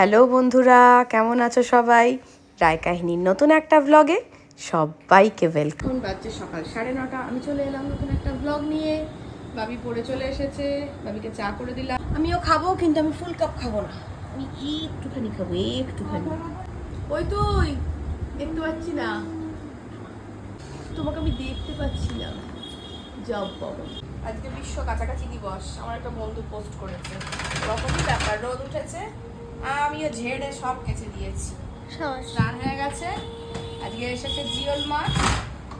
Hello বন্ধুরা কেমন আছো সবাই? রায় কাহিনীর নতুন একটা ব্লগে সবাইকে ওয়েলকাম এখন বাজছে সকাল সাড়ে নটা আমি চলে এলাম নতুন একটা ব্লগ নিয়ে। বাবি পড়ে চলে এসেছে বাবিকে চা করে দিলাম। আমিও খাব কিন্তু আমি ফুল কাপ খাব না। আমি একটুখানি খাব একটুখানি। ওই তো ওই দেখতে পাচ্ছি না। তোমাকে আমি দেখতে পাচ্ছি না। জব বাবা। আজকে বিশ্ব কাছাকাছি দিবস আমার একটা বন্ধু পোস্ট করেছে। এরকমই ব্যাপার রোদ উঠেছে। আমিও ঝেড়ে সব কেচে দিয়েছি। স্নান হয়ে গেছে। আজকে এসেছে জিওল মাছ।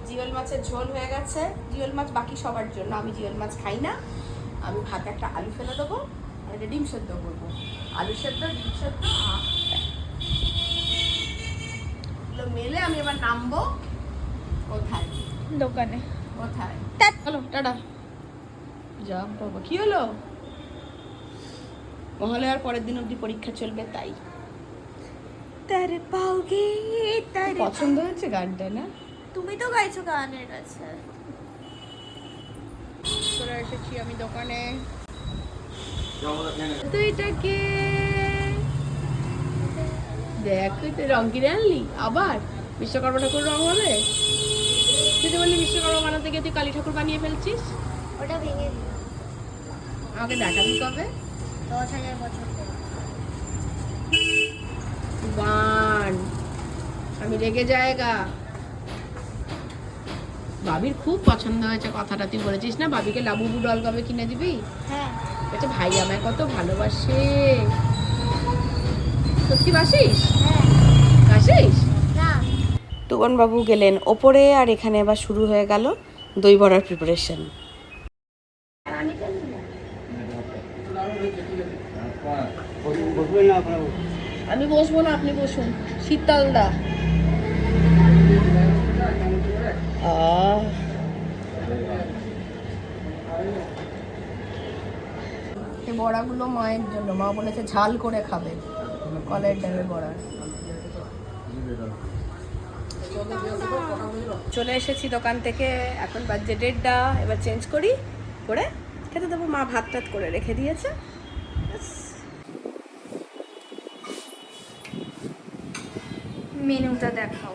জিওল মাছের ঝোল হয়ে গেছে। জিওল মাছ বাকি সবার জন্য। আমি জিওল মাছ খাই না। আমি ভাতে একটা আলু ফেলে দেবো আর একটা ডিম সেদ্ধ করব। আলু সেদ্ধ ডিম সেদ্ধ! মেলে আমি এবার নামবো। কোথায়? দোকানে। কোথায়? টাটা। যা বাবা কি হলো? মহলে আর পরের দিন অবধি পরীক্ষা চলবে তাই। তার পাওগে তার পছন্দ হয়েছে গানটা না? তুমি তো গাইছো গানের কাছে। চলে এসেছি আমি দোকানে। দুইটাকে দেখ তুই তো রং কিনে আনলি আবার বিশ্বকর্মা ঠাকুর রং হবে। তুই তো বললি বিশ্বকর্মা বানাতে গিয়ে তুই কালী ঠাকুর বানিয়ে ফেলছিস। ওটা ভেঙে দিল আমাকে দেখাবি কবে? দশ হাজার বছর আমি রেগে জায়গা বাবির খুব পছন্দ হয়েছে কথাটা তুই বলেছিস না? বাবিকে লাবুবু ডল কবে কিনে দিবি? হ্যাঁ। বলছে ভাই আমায় কত ভালোবাসে। সত্যি বাসিস? হ্যাঁ। বাসিস? না। বাবু গেলেন ওপরে আর এখানে আবার শুরু হয়ে গেল দই বড়ার প্রিপারেশন আমি বসবো না আপনি বসুন। শীতল দা। এই বড়াগুলো মায়ের জন্য। মা বলেছে ঝাল করে খাবে। কলের ডালের বড়া। চলে এসেছি দোকান থেকে। এখন বাজে দেড়টা। এবার চেঞ্জ করি করে খেতে দেবো। মা ভাত টাত করে রেখে দিয়েছে। মেনুটা দেখাও।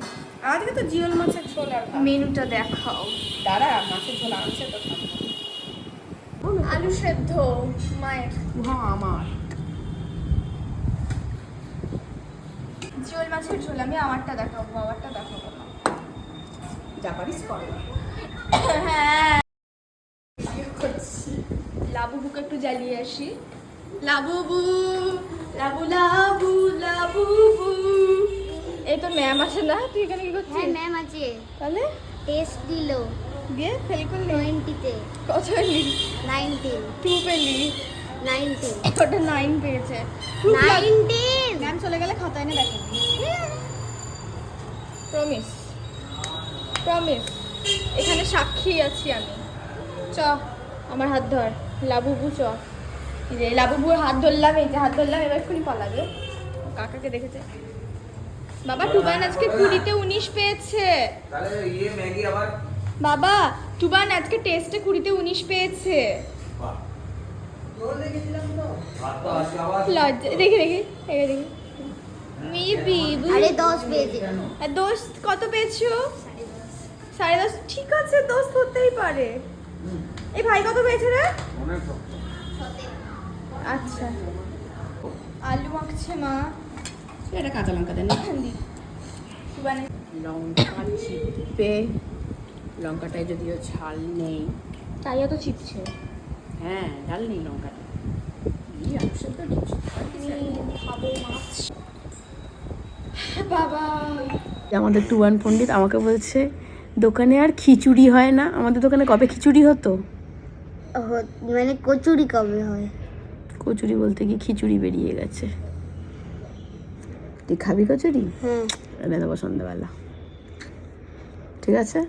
আজকে তো জিওল মাছের ঝোল আর মেনুটা দেখাও। দাঁড়া মাছের ঝোল আনছে তো আলু সেদ্ধ মায়ের। হ্যাঁ আমার। জিওল মাছের ঝোল আমি আমারটা দেখাবো বাবারটা দেখাবো না। পারিস কর হ্যাঁ। লাবুবুকে একটু জ্বালিয়ে আসি। Labubu Labu Labu Labubu. এই তো ম্যাম আছে না তুই এখানে কি হ্যাঁ করছিস ম্যাম আছে। তাহলে? টেস্ট দিল। দিয়ে ফেল করলি? টোয়েন্টিতে কত পেলি? নাইনটিন টু পেলি। নাইনটিন ওটা নাইন পেয়েছে। নাইনটিন ম্যাম চলে গেলে খাতায় না দেখাবি প্রমিস প্রমিস এখানে সাক্ষী আছি আমি। চ আমার হাত ধর। লাবুবু চ। এই যে লাবুবুর হাত ধরলাম এই যে হাত ধরলাম এবার এক্ষুনি পালাবে। কাকাকে দেখেছে? বাবা টুবান আজকে কুড়িতে উনিশ পেয়েছে। তাহলে ইয়ে বাবা টুবান আজকে টেস্টে কুড়িতে উনিশ পেয়েছে। দেখি দেখি দেখি দোষ কত পেয়েছ? সাড়ে দশ ঠিক আছে দোষ হতেই পারে। এই ভাই কত পেয়েছে রে? আচ্ছা। আলু আঁকছে মা। এটা কাঁচা লঙ্কা দেন লঙ্কা চিপে লঙ্কাটায় যদিও ঝাল নেই। তাইও তো চিপছে হ্যাঁ ঝাল নেই লঙ্কাটা। বাবা। আমাদের টুয়ান পণ্ডিত আমাকে বলছে দোকানে আর খিচুড়ি হয় না। আমাদের দোকানে কবে খিচুড়ি হতো? হ- মানে কচুরি কবে হয়? কচুরি বলতে কি খিচুড়ি বেরিয়ে গেছে। তুই খাবি কচুরি? এনে দেবো সন্ধ্যাবেলা। ঠিক আছে?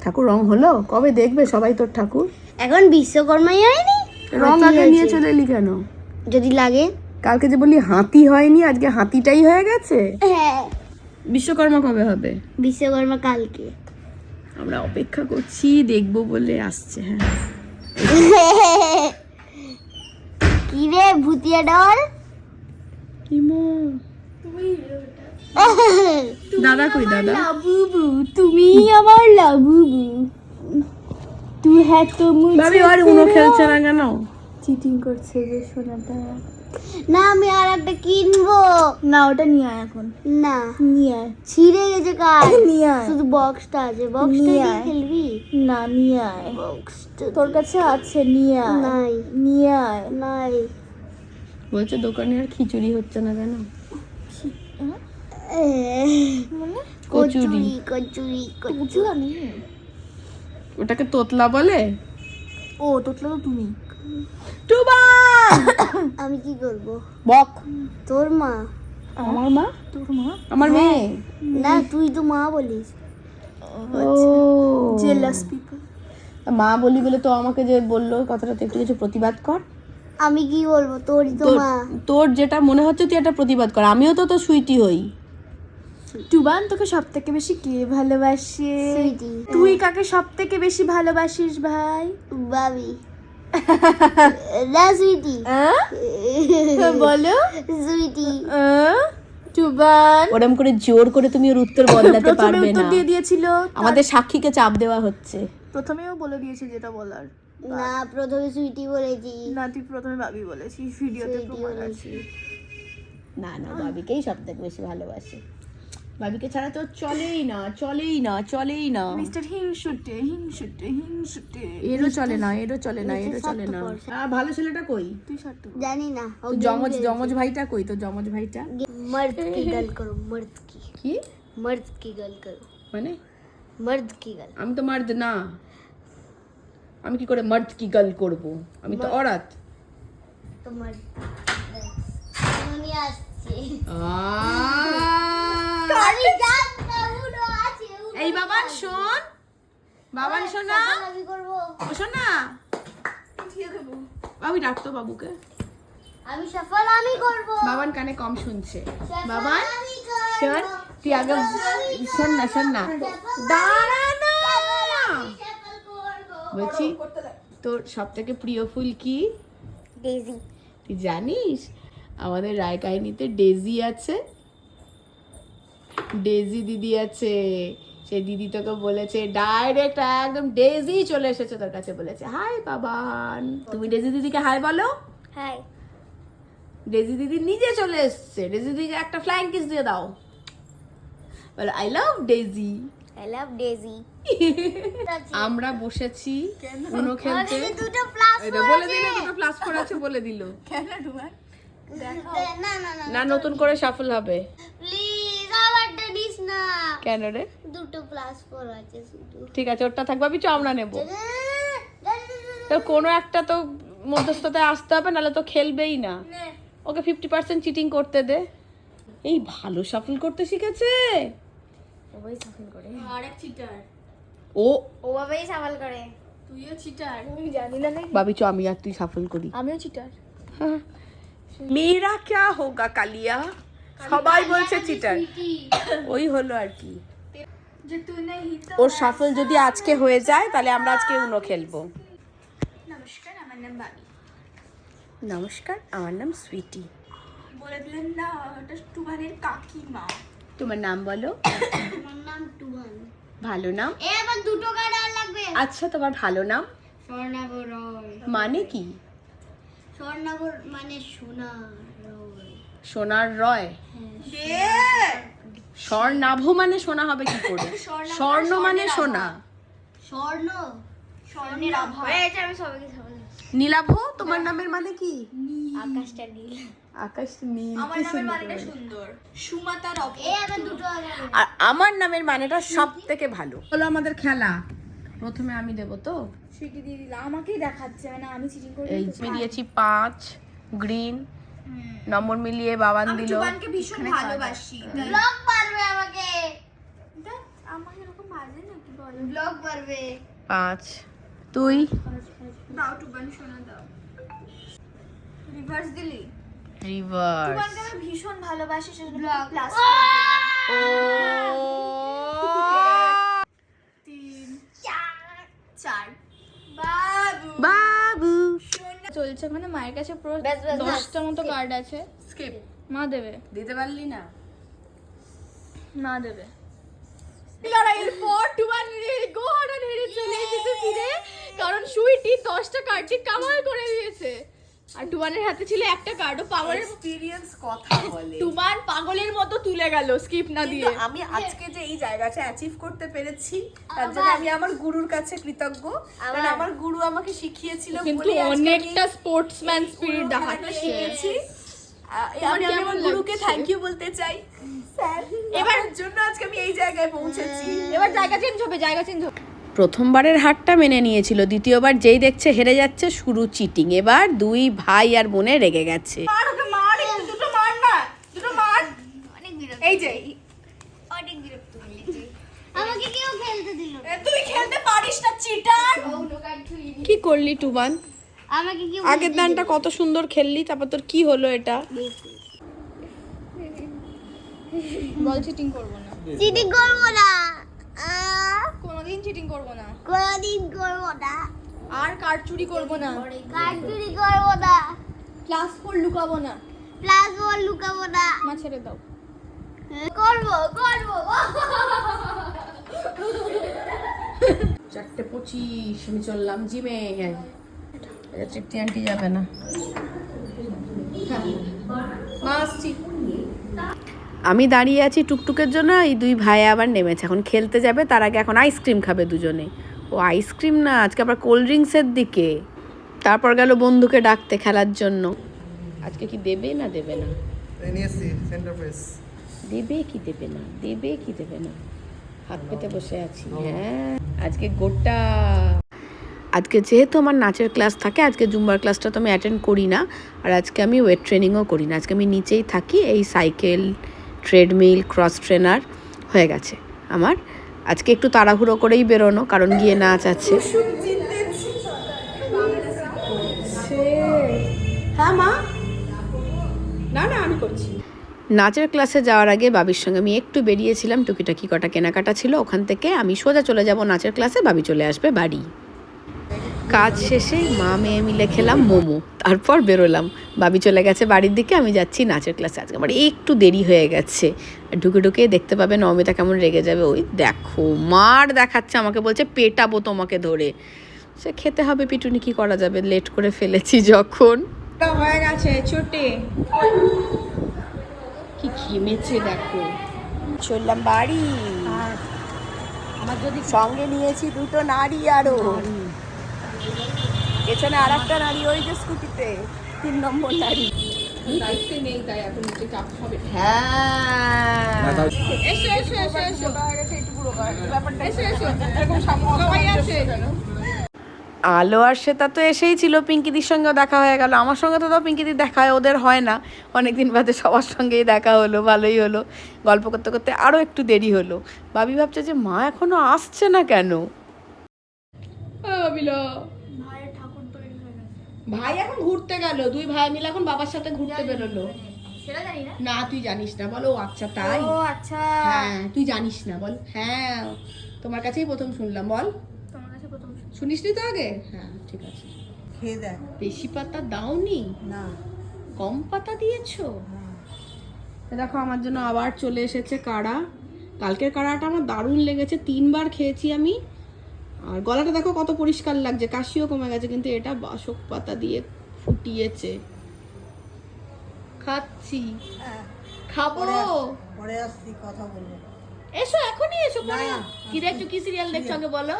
ঠাকুর রং হলো? কবে দেখবে সবাই তোর ঠাকুর? এখন বিশ্বকর্মাই হয়নি? রং আগে নিয়ে চলে এলি কেন? যদি লাগে। কালকে যে বললি হাতি হয়নি আজকে হাতিটাই হয়ে গেছে? হ্যাঁ। বিশ্বকর্মা কবে হবে? বিশ্বকর্মা কালকে। আমরা অপেক্ষা করছি দেখব বলে আসছে হ্যাঁ। কি রে ভুতিয়া ডল? ইমো। দাদা কই দাদা? লাবুবু তুমি আমার লাবুবু। তুই হ্যাঁ তো ভাবি আর উনো খেলছে না কেন? চিটিং করছে যে সোনাটা। না আমি আর একটা কিনবো। না ওটা নিয়ে আয় এখন। না। নিয়ে আয়। ছিঁড়ে গেছে কাজ নিয়ে আয়। শুধু বক্সটা আছে। বক্সটা নিয়ে দিয়ে আয়। খেলবি? না নিয়ে আয়। বক্সটা তোর কাছে আছে নিয়ে আয়। নাই। নিয়ে আয়। নাই। বলছে দোকানে আর খিচুড়ি হচ্ছে না কেন? মানে কচুরি। কচুরি কচুরি কচুরি। ওটাকে তোতলা বলে? ও তোতলা তো তুমি। টুবা! আমি কি করব? বক। তোর মা? আমার মা? তোর মা? আমার মেয়ে। না তুই তো মা বলিস। জেলাস পিপল মা বলি বলে তো আমাকে যে বলল কথাটা তুই একটু কিছু প্রতিবাদ কর। আমি কি বলব? তোরই তো তোর মা। তোর যেটা মনে হচ্ছে তুই একটা প্রতিবাদ কর। আমিও তো তো সুইটি হই। টুবান তোকে সব থেকে বেশি কে ভালোবাসে? সুইটি। তুই কাকে সব থেকে বেশি ভালোবাসিস ভাই? বাবি। না সুইটি। বলো। সুইটি। টুবান। ওরম করে জোর করে তুমি ওর উত্তর বদলাতে প্রথমে পারবে উত্তর না। দিয়ে দিয়েছিল আমাদের সাক্ষীকে চাপ দেওয়া হচ্ছে। প্রথমেও বলে দিয়েছে যেটা বলার। না প্রথমে সুইটি বলেছি। না তুই প্রথমে ভাবি বলেছিস ভিডিওতে প্রমাণ আছে। না না ভাবিকেই সব থেকে বেশি ভালোবাসে। বাবিকে ছাড়া তো চলেই না চলেই না চলেই না। মিস্টার হিংসুটে হিংসুটে হিংসুটে। এরও চলে না এরও চলে না এরও চলে না। আর ভালো ছেলেটা কই? তুই সত্য জানি না। জমজ জমজ ভাইটা কই? তো জমজ ভাইটা? মর্দ কি গাল করো মর্দ কি। কি? মর্দ কি গাল করো। মানে? মর্দ কি গাল। আমি তো মর্দ না। আমি কি করে মার্দ কি গাল করব? আমি তো অরাত। তোমার এই বাবা শোন। বাবা শোনা না। আমি ডাকতো বাবুকে। আমি সফল আমি করব। বাবান কানে কম শুনছে। বাবান শোন তুই আগে শোন না শোন না। দাঁড়া না। বলছি তোর সব থেকে প্রিয় ফুল কি? ডেজি তুই জানিস? আমাদের রায় কাহিনীতে ডেজি আছে। ডেজি দিদি আছে। সেই দিদি তোকে বলেছে ডাইরেক্ট একদম ডেজি চলে এসেছে তোর কাছে। বলেছে হাই বাবান। তুমি ডেজি দিদিকে হাই বলো। হাই ডেজি দিদি নিজে চলে এসছে। ডেজি দিদিকে একটা ফ্লাইং কিস দিয়ে দাও। বলো I love Daisy I love Daisy আমরা বসেছি উনো খেলতে। দুটো প্লাস এটা বলে দিল দুটো প্লাস ফোর আছে বলে দিল। না না না না নতুন করে সফল হবে। প্লিজ আমারটা দিস না। কেন রে? দুটো প্লাস ফোর আছে শুধু। ঠিক আছে ওটা থাকবে আমি চ আমরা নেব। তো কোনো একটা তো মধ্যস্থতায় আসতে হবে নাহলে তো খেলবেই না। ওকে ফিফটি পার্সেন্ট চিটিং করতে দে। এই ভালো সফল করতে শিখেছে। আরেক চিটার ও। ওভাবেই সামাল করে। তুইও চিটার আমি জানি না নাকি। ভাবি চ আমি আর তুই সফল করি। আমিও চিটার মেয়েরা ক্যা হোগা কালিয়া? সবাই বলছে চিটার ওই হলো আর কি। ওর সফল যদি আজকে হয়ে যায় তাহলে আমরা আজকে উনো খেলব। নমস্কার আমার নাম বাবি নমস্কার আমার নাম সুইটি বলে দিলেন না ওটা টুবানের কাকিমা। তোমার নাম বলো? আমার নাম টুবান ভালো নাম? এ আবার দুটো কার্ড আর লাগবে। আচ্ছা তোমার ভালো নাম? রয় মানে কি? স্বর্ণাগর মানে সোনা রয় সোনার রয়? স্বর্ণাভ মানে সোনা হবে কি করে? স্বর্ণ মানে সোনা। স্বর্ণ? নীলাভ তোমার নামের মানে কি? আকাশটা নীল। আকাশ নীল আমার নামের সুন্দর মানেটা। সুন্দর। আবার দুটো আর আমার নামের মানেটা সব থেকে ভালো। হলো আমাদের খেলা। প্রথমে আমি দেব তো। সুইটি দিয়ে দিলাম। আমাকেই দেখাচ্ছে মানে আমি চিটিং করি এই যে দিয়েছি পাঁচ গ্রিন নম্বর মিলিয়ে বাবান আমি দিল। টুবানকে ভীষণ ভালোবাসি ব্লগ পারবে আমাকে। আমার এরকম বাজে নাকি বলো? ব্লগ পারবে পাঁচ তুই? দাও টুবান শোনা দাও। রিভার্স দিলি? রিভার্স টুবানকে আমি ভীষণ ভালোবাসি সেজন্য প্লাস ও! তিন চার। বাবু। বাবু। চলছে মানে মায়ের কাছে পুরো। দশটা মতো কার্ড আছে। স্কিপ। মা দেবে। দিতে পারলি না? মা দেবে। লড়াইয়ের পর টুবান গোহারান হেরে চলে এসেছে ফিরে। কারণ সুইটি দশটা কার্ডটি কামাল করে দিয়েছে। আর টুবানের হাতে ছিল একটা কার্ড ও পাওয়ারের এক্সপিরিয়েন্স কথা বলে। টুবান পাগলের মতো তুলে গেল স্কিপ না দিয়ে। আমি আজকে যে এই জায়গাটা অ্যাচিভ করতে পেরেছি তার জন্য আমি আমার গুরুর কাছে কৃতজ্ঞ। কারণ আমার গুরু আমাকে শিখিয়েছিল কিন্তু অনেকটা স্পোর্টসম্যান স্পিরিট দেখাচ্ছে শিখেছি। আমি আমার গুরুকে থ্যাংক ইউ বলতে চাই। স্যার এবার জন্য আজকে আমি এই জায়গায় পৌঁছেছি। এবার জায়গা চেঞ্জ হবে জায়গা চেঞ্জ হবে। প্রথমবারের হারটা মেনে নিয়েছিল দ্বিতীয়বার যেই দেখছে হেরে যাচ্ছে শুরু চিটিং এবার দুই ভাই আর বোনে রেগে গেছে। মার ওকে মার একটু, দুটো মার না দুটো মার। অনেক বিরক্ত এই যে। অনেক বিরক্ত আমাকে কেউ খেলতে দিল তুই খেলতে পারিস না চিটার কি করলি টুবান? আমাকে আগের দানটা কত সুন্দর খেললি তারপর তোর কি হলো এটা? বল চিটিং করব না। চিটিং করব না। চিটিং করব না। কোনোদিন করব না। আর কার্ড চুরি করব না? কার্ড চুরি করব না? ক্লাস ফোর লুকাবো না। প্লাস বল লুকাবো না। মা ছেড়ে দাও। করব করব। চারটে পঁচিশ আমি চললাম জিমে। তৃপ্তি আন্টি যাবে না। মা আসছি। আমি দাঁড়িয়ে আছি টুকটুকের জন্য এই দুই ভাই আবার নেমেছে। এখন খেলতে যাবে তার আগে এখন আইসক্রিম খাবে দুজনে। ও আইসক্রিম না আজকে আবার কোল্ড ড্রিঙ্কসের দিকে। তারপর গেল বন্ধুকে ডাকতে খেলার জন্য। আজকে কি দেবে না দেবে না? দেবে কি দেবে না? দেবে কি দেবে না? হাত পেতে বসে আছি হ্যাঁ। আজকে গোটা। আজকে যেহেতু আমার নাচের ক্লাস থাকে আজকে জুম্বার ক্লাসটা তো আমি অ্যাটেন্ড করি না আর আজকে আমি ওয়েট ট্রেনিংও করি না। আজকে আমি নিচেই থাকি এই সাইকেল ট্রেডমিল ক্রস ট্রেনার হয়ে গেছে। আমার আজকে একটু তাড়াহুড়ো করেই বেরোনো কারণ গিয়ে নাচ আছে। হ্যাঁ মা। না না আমি করছি। নাচের ক্লাসে যাওয়ার আগে বাবির সঙ্গে আমি একটু বেরিয়েছিলাম। টুকিটাকি কটা কেনাকাটা ছিল ওখান থেকে আমি সোজা চলে যাব নাচের ক্লাসে বাবি চলে আসবে বাড়ি। কাজ শেষে মা মেয়ে মিলে খেলাম মোমো। তারপর বেরোলাম। বাবি চলে গেছে বাড়ির দিকে আমি যাচ্ছি নাচের ক্লাসে। আজকে আমার একটু দেরি হয়ে গেছে। ঢুকে ঢুকে দেখতে পাবে নমিতা কেমন রেগে যাবে। ওই দেখো মার দেখাচ্ছে আমাকে বলছে পেটাবো তোমাকে ধরে। সে খেতে হবে পিটুনি কি করা যাবে? লেট করে ফেলেছি যখন। হয়ে গেছে ছোটে। কি ঘেমেছে দেখো। চললাম বাড়ি। আমার যদি সঙ্গে নিয়েছি দুটো নারী আরও। পেছনে আর একটা নারী ওই যে স্কুটিতে তিন নম্বর নারী। দায়িত্বে নেই তাই এখন নিচে চাপ হবে। হ্যাঁ। এসো এসো এসো এসো। এসো এসো। এরকম সবাই আছে। আলো আর শ্বেতা তো এসেই ছিল পিঙ্কিদির সঙ্গেও দেখা হয়ে গেল। আমার সঙ্গে তো তাও পিঙ্কিদির দেখা হয় ওদের হয় না। অনেকদিন বাদে সবার সঙ্গেই দেখা হলো ভালোই হলো। গল্প করতে করতে আরও একটু দেরি হলো। ভাবি ভাবছে যে মা এখনও আসছে না কেন? ভাই এখন ঘুরতে গেল দুই ভাই মিলে এখন বাবার সাথে ঘুরতে বেরোলো। সেটা জানি না। না তুই জানিস না বলো আচ্ছা তাই? ও আচ্ছা। হ্যাঁ তুই জানিস না বল। হ্যাঁ তোমার কাছেই প্রথম শুনলাম বল। তোমার কাছে প্রথম শুনিসনি তো আগে? হ্যাঁ ঠিক আছে। খেয়ে দেখ। বেশি পাতা দাওনি? না। কম পাতা দিয়েছ? দেখো আমার জন্য আবার চলে এসেছে কাড়া। কালকের কাড়াটা আমার দারুণ লেগেছে তিনবার খেয়েছি আমি। আর গলাটা দেখো কত পরিষ্কার লাগছে কাশিও কমে গেছে কিন্তু এটা বাসক পাতা দিয়ে ফুটিয়েছে। খাচ্ছি। খাব। পরে আসছি কথা বলব। এসো এখনই এসো পরে। কি দেখছ কি সিরিয়াল দেখছ আগে বলো?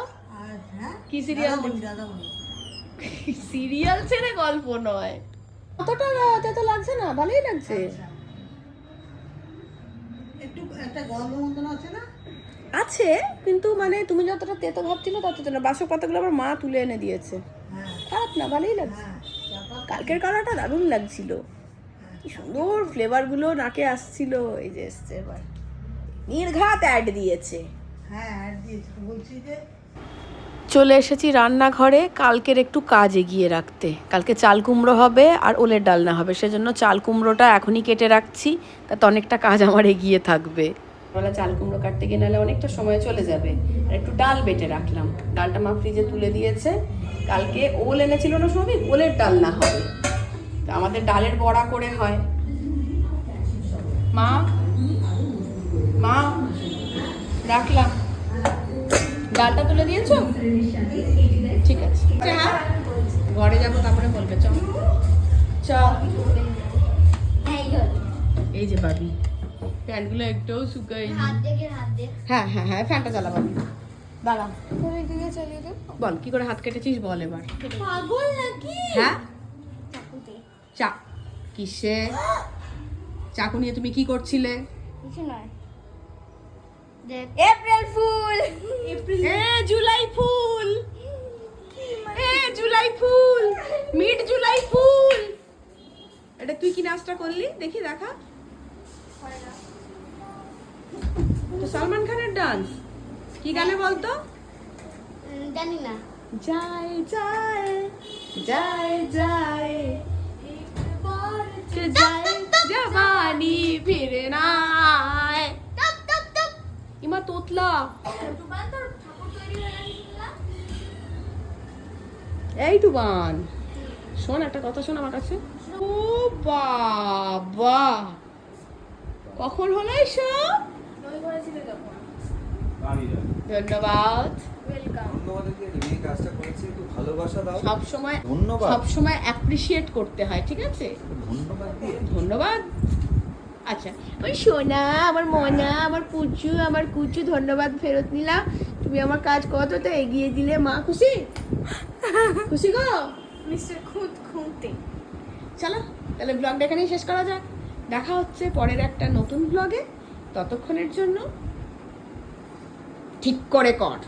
হ্যাঁ? কি সিরিয়াল সিরিয়াল ছেড়ে গল্প নয়। কতটা তেতো লাগছে না ভালোই লাগছে। একটু একটা গল্প মতন আছে না? আছে কিন্তু মানে তুমি যতটা তেতো ভাবছিলে তত না। বাসক পাতাগুলো আবার মা তুলে এনে দিয়েছে। হ্যাঁ। খারাপ না ভালোই লাগছে। হ্যাঁ কালকের কালারটা দারুণ লাগছিল। কি সুন্দর ফ্লেভারগুলো নাকে আসছিল। এই যে এসছে এবার। নির্ঘাত অ্যাড দিয়েছে। হ্যাঁ অ্যাড দিয়েছি। বলছি যে চলে এসেছি রান্নাঘরে। কালকের একটু কাজ এগিয়ে রাখতে। কালকে চাল কুমড়ো হবে আর ওলের ডালনা হবে। সেজন্য চাল কুমড়োটা এখনই কেটে রাখছি। তাতে অনেকটা কাজ আমার এগিয়ে থাকবে। বলা চাল কুমড়ো কাটতে গিয়ে নাহলে অনেকটা সময় চলে যাবে। আর একটু ডাল বেটে রাখলাম। ডালটা মা ফ্রিজে তুলে দিয়েছে। কালকে ওল এনেছিল না সবই ওলের ডাল না হবে। তা আমাদের ডালের বড়া করে হয়। মা? মা? রাখলাম। ডালটা তুলে দিয়েছ? ঠিক আছে। হ্যাঁ ঘরে যাব তারপরে বলবে। চ। চ। এই যে বাবি। প্যান্টগুলো একটুও শুকাই হাত হাত হ্যাঁ হ্যাঁ হ্যাঁ ফ্যানটা চালা বাবি দাঁড়া বল কি করে হাত কেটেছিস বল এবার। পাগল নাকি? হ্যাঁ? চা কিসে? চাকু নিয়ে তুমি কি করছিলে? কিছু নয়। April fool. April a July fool. A July fool. Mid July fool. এটা তুই কি নাচটা করলি? দেখি দেখা। সালমান খানের ডান্স কি গানে বলতো? উম, জানি না। যায় যায় যায় যায় জবানি ফিরে না। ইমা তোতলা। এই টুবান শোন একটা কথা শোন আমার কাছে। ও বাবা। কখন হলো এসব? ধন্যবাদ। ধন্যবাদ সব সময় সব সময় করতে হয় ঠিক আছে? ধন্যবাদ ধন্যবাদ। আচ্ছা ওই সোনা আমার মনা আমার পুচু আমার কুচু ধন্যবাদ ফেরত নিলাম। তুমি আমার কাজ কতটা এগিয়ে দিলে মা খুশি? খুশি গো? মিস্টার খুঁত খুঁতে। চলো তাহলে ব্লগটা এখানেই শেষ করা যাক। দেখা হচ্ছে পরের একটা নতুন ব্লগে ততক্ষণের জন্য ঠিক করে কর।